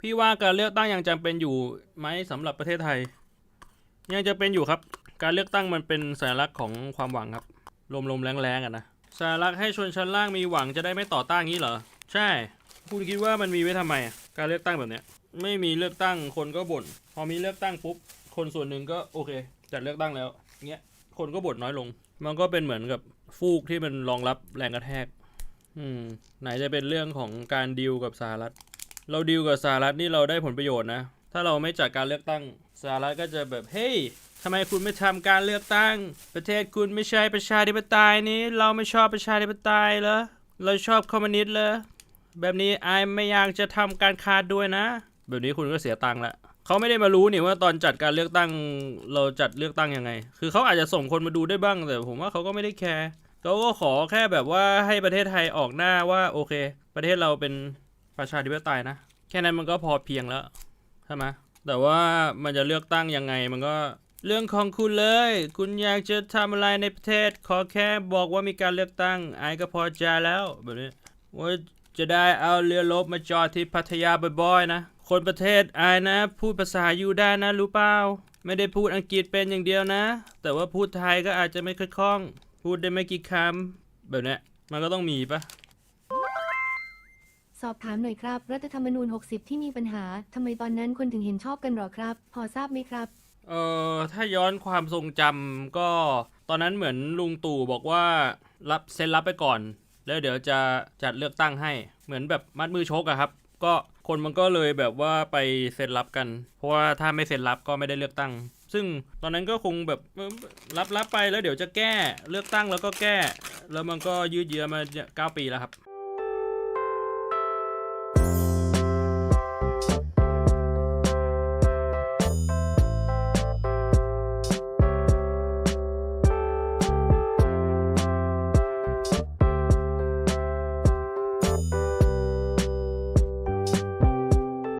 พี่ว่าการเลือกตั้งยังจำเป็นอยู่ไหมสำหรับประเทศไทย ยังจะเป็นอยู่ครับ การเลือกตั้งมันเป็นสัญลักษณ์ของความหวังครับลมๆแรงๆอะนะสัญลักษณ์ให้ชนชั้นล่างมีหวังจะได้ไม่ต่อต้านงี้เหรอใช่คุณคิดว่ามันมีไว้ทำไม การเลือกตั้งแบบเนี้ยไม่มีเลือกตั้งคนก็บ่น พอมีเลือกตั้งปุ๊บคนส่วนหนึ่งก็โอเคจัดเลือกตั้งแล้วเงี้ยคนก็บ่นน้อยลง มันก็เป็นเหมือนกับฟูกที่มันรองรับแรงกระแทก อืมไหนจะเป็นเรื่องของการดีลกับสหรัฐ เราดีลกับสหรัฐนี่เราได้ผลประโยชน์นะ ถ้าเราไม่จัดการเลือกตั้งสหรัฐก็จะแบบเฮ้ยทำไมคุณไม่ทำการเลือกตั้ง ประเทศคุณไม่ใช่ประชาธิปไตยนี้ เราไม่ชอบประชาธิปไตยเหรอเราชอบคอมมิวนิสต์เหรอแบบนี้ไอไม่อยากจะทำการค้าด้วยนะ แบบนี้คุณก็เสียตังค์ละเขาไม่ได้มารู้นี่ว่าตอนจัดการเลือกตั้งเราจัดเลือกตั้งยังไง คือเขาอาจจะส่งคนมาดูได้บ้างแต่ผมว่าเขาก็ไม่ได้แคร์เขาก็ขอแค่แบบว่าให้ประเทศไทยออกหน้าว่าโอเค ประเทศเราเป็น ประชาธิปไตยนะ แค่นั้นมันก็พอเพียงแล้วใช่ไหมแต่ว่ามันจะเลือกตั้งยังไงมันก็เรื่องของคุณเลย คุณอยากจะทำอะไรในประเทศ ขอแค่บอกว่ามีการเลือกตั้งไอ้ก็พอใจแล้วแบบนี้ว่าจะได้เอาเรือรบมาจอดที่พัทยาบ่อยๆนะ คนประเทศไอ้นะ พูดภาษาอยู่ได้นะรู้เปล่าไม่ได้พูดอังกฤษเป็นอย่างเดียวนะ แต่ว่าพูดไทยก็อาจจะไม่ค่อยคล่อง พูดได้ไม่กี่คำแบบนี้มันก็ต้องมีปะ สอบถามหน่อยครับ รัฐธรรมนูญ 60 ที่มีปัญหาทำไมตอนนั้นคนถึงเห็นชอบกันหรอครับ พอทราบไหมครับ เอ่อถ้าย้อนความทรงจำก็ตอนนั้นเหมือนลุงตู่บอกว่ารับเซ็นรับไปก่อน แล้วเดี๋ยวจะจัดเลือกตั้งให้ เหมือนแบบมัดมือชกอะครับ ก็คนมันก็เลยแบบว่าไปเซ็นรับกัน เพราะว่าถ้าไม่เซ็นรับก็ไม่ได้เลือกตั้ง ซึ่งตอนนั้นก็คงแบบเออรับรับไปแล้วเดี๋ยวจะแก้เลือกตั้งแล้วก็แก้ แล้วมันก็ยืดเยื้อมาเก้าปีแล้วครับ